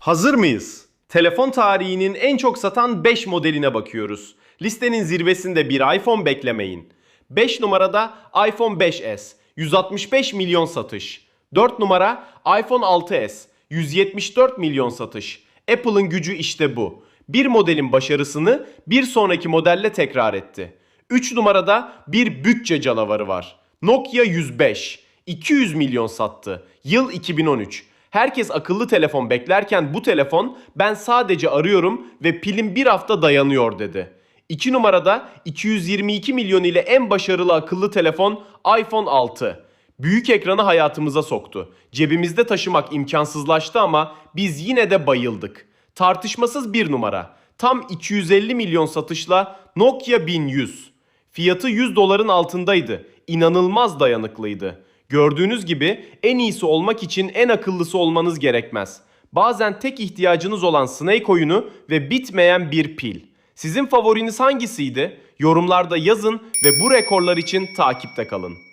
Hazır mıyız? Telefon tarihinin en çok satan 5 modeline bakıyoruz. Listenin zirvesinde bir iPhone beklemeyin. 5 numarada iPhone 5s, 165 milyon satış. 4 numara iPhone 6s, 174 milyon satış. Apple'ın gücü işte bu. Bir modelin başarısını bir sonraki modelle tekrar etti. 3 numarada bir bütçe canavarı var. Nokia 105, 200 milyon sattı. Yıl 2013. Herkes akıllı telefon beklerken bu telefon ben sadece arıyorum ve pilim bir hafta dayanıyor dedi. 2 numarada 222 milyon ile en başarılı akıllı telefon iPhone 6. Büyük ekranı hayatımıza soktu. Cebimizde taşımak imkansızlaştı ama biz yine de bayıldık. Tartışmasız bir numara. Tam 250 milyon satışla Nokia 1100. Fiyatı 100 doların altındaydı. İnanılmaz dayanıklıydı. Gördüğünüz gibi en iyisi olmak için en akıllısı olmanız gerekmez. Bazen tek ihtiyacınız olan Snake oyunu ve bitmeyen bir pil. Sizin favoriniz hangisiydi? Yorumlarda yazın ve bu rekorlar için takipte kalın.